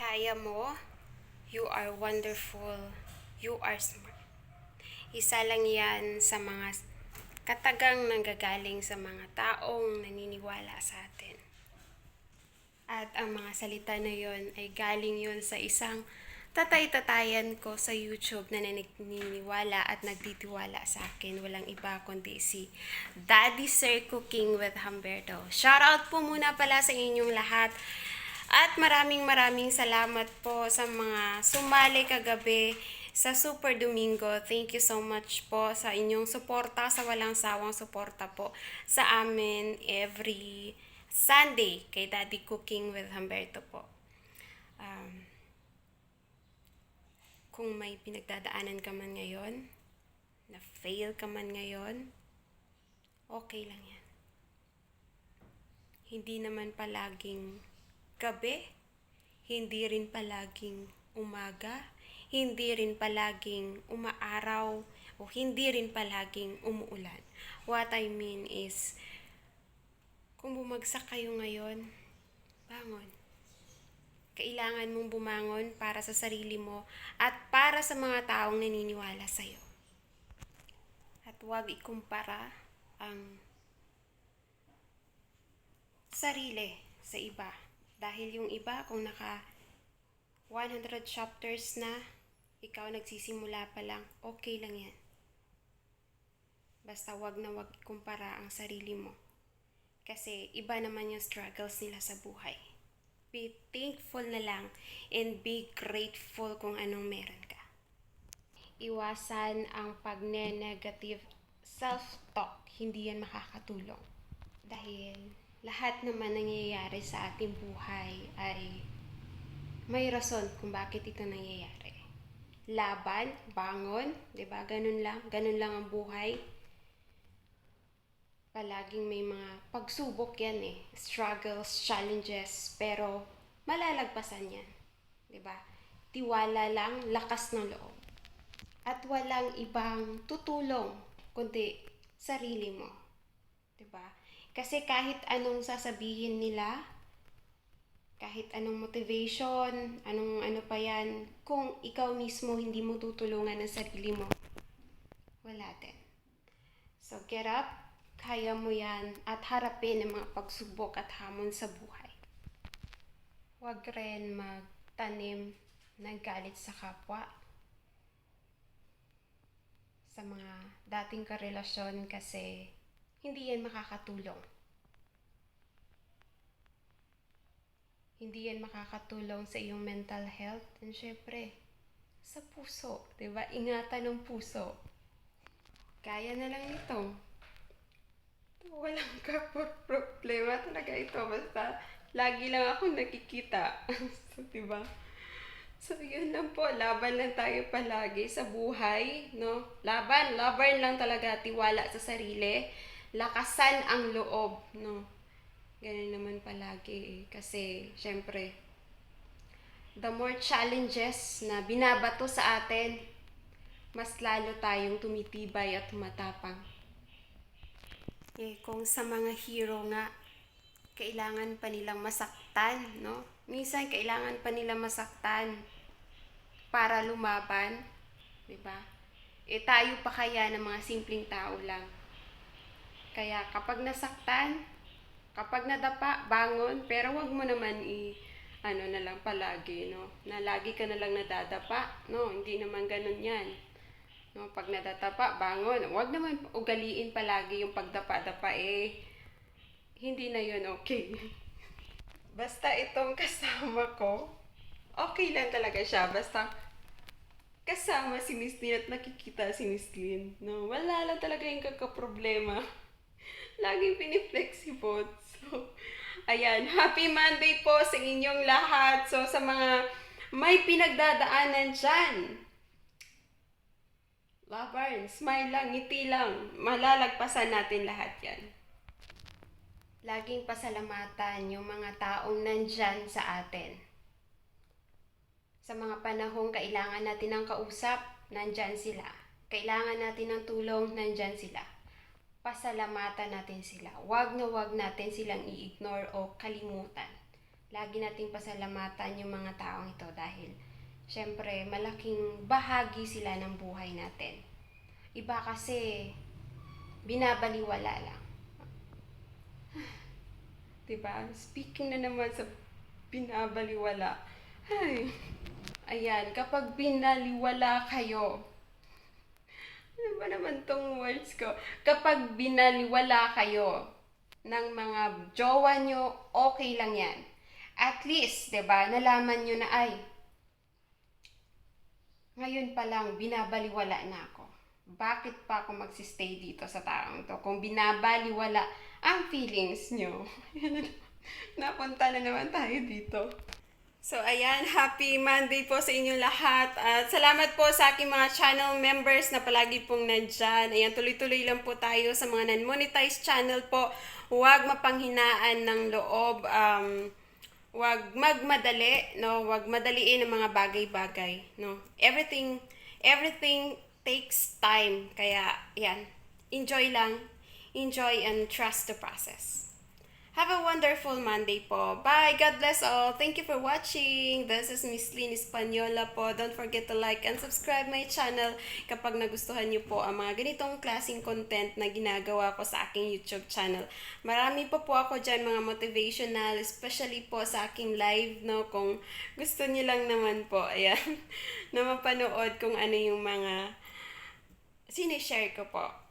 Kaya mo. You are wonderful. You are smart. Isa lang yan sa mga katagang nanggagaling sa mga taong naniniwala sa atin. At ang mga salita na yon ay galing yon sa isang tatay-tatayan ko sa YouTube na naniniwala at nagtitiwala sa akin. Walang iba kundi si Daddy Sir Cooking with Humberto. Shoutout po muna pala sa inyong lahat. At maraming maraming salamat po sa mga sumali kagabi sa Super Domingo. Thank you so much po sa inyong suporta, sa walang sawang suporta po sa amin every Sunday kay Daddy Cooking with Humberto po. Um, kung may pinagdadaanan ka man ngayon, na fail ka man ngayon, okay lang yan. Hindi naman palaging gabi, hindi rin palaging umaga, hindi rin palaging umaaraw, o hindi rin palaging umuulan. What I mean is, kung bumagsak kayo ngayon, bangon. Kailangan mong bumangon para sa sarili mo at para sa mga taong naniniwala sa'yo. At huwag ikumpara ang sarili sa iba. Dahil yung iba, kung naka 100 chapters na, ikaw nagsisimula pa lang, okay lang yan. Basta wag na wag ikumpara ang sarili mo. Kasi iba naman yung struggles nila sa buhay. Be thankful na lang and be grateful kung anong meron ka. Iwasan ang pagne-negative self-talk. Hindi yan makakatulong. Dahil lahat naman nangyayari sa ating buhay ay may rason kung bakit ito nangyayari. Laban, bangon, 'di ba? Ganun lang, ganun lang ang buhay. Palaging may mga pagsubok yan eh, struggles, challenges, pero malalagpasan yan. 'Di ba? Tiwala lang, lakas ng loob. At walang ibang tutulong kundi sarili mo. 'Di ba? Kasi kahit anong sasabihin nila, kahit anong motivation, anong ano pa yan, kung ikaw mismo hindi mo tutulungan ang sarili mo, wala din. So get up, kaya mo yan, at harapin ang mga pagsubok at hamon sa buhay. Huwag rin magtanim ng galit sa kapwa sa mga dating karelasyon kasi hindi yan makakatulong. Hindi yan makakatulong sa iyong mental health. And syempre, sa puso. ba Ingatan ng puso. Kaya na lang ito. Walang ka problema talaga ito. Basta, lagi lang ako nakikita. so, 'di ba So, yun lang po. Laban lang tayo palagi sa buhay, no? Laban, laban lang talaga. Tiwala sa sarili. Lakasan ang loob, no? Ganun naman palagi eh. Kasi, syempre, the more challenges na binabato sa atin, mas lalo tayong tumitibay at tumatapang. Eh, kung sa mga hero nga, kailangan pa nilang masaktan, no? Minsan, kailangan pa nila masaktan para lumaban, di ba? Eh, tayo pa kaya ng mga simpleng tao lang. Kaya kapag nasaktan, kapag nadapa, bangon, pero wag mo naman i ano na lang palagi, no? Na lagi ka na lang nadadapa, no? Hindi naman ganun 'yan. No, pag nadatapa, bangon. Wag naman ugaliin palagi yung pagdapa-dapa eh. Hindi na 'yun okay. Basta itong kasama ko, okay lang talaga siya. Basta kasama si Miss Lynn at nakikita si Miss Lynn. No, wala lang talaga yung kakaproblema. Laging piniflexibot. So, ayan. Happy Monday po sa inyong lahat. So, sa mga may pinagdadaanan dyan, Labarn, smile lang, ngiti lang. Malalagpasan natin lahat yan. Laging pasalamatan yung mga taong nandyan sa atin. Sa mga panahong kailangan natin ng kausap, nandyan sila. Kailangan natin ng tulong, nandyan sila. Pasalamatan natin sila. Huwag na huwag natin silang i-ignore o kalimutan. lagi nating pasalamatan yung mga taong ito dahil syempre malaking bahagi sila ng buhay natin. Iba kasi binabaliwala lang. 'Di ba? Speaking na naman sa binabaliwala. Ay. Ayan, kapag binaliwala kayo, ba naman tong words ko? Kapag binaliwala kayo ng mga jowa nyo, okay lang yan. At least, ba nalaman nyo na ay, ngayon pa lang, binabaliwala na ako. Bakit pa ako magsistay dito sa taong to? Kung binabaliwala ang feelings nyo. Napunta na naman tayo dito. So, ayan, happy Monday po sa inyong lahat. At salamat po sa aking mga channel members na palagi pong nandyan. Ayan, tuloy-tuloy lang po tayo sa mga non-monetized channel po. Huwag mapanghinaan ng loob. Um, huwag magmadali, no? Huwag madaliin ang mga bagay-bagay, no? Everything, everything takes time. Kaya, yan, enjoy lang. Enjoy and trust the process. Have a wonderful Monday po. Bye! God bless all. Thank you for watching. This is Miss Lynn Espanyola po. Don't forget to like and subscribe my channel kapag nagustuhan niyo po ang mga ganitong klaseng content na ginagawa ko sa aking YouTube channel. Marami pa po ako dyan mga motivational, especially po sa aking live, no? Kung gusto niyo lang naman po, ayan, na mapanood kung ano yung mga sinishare ko po.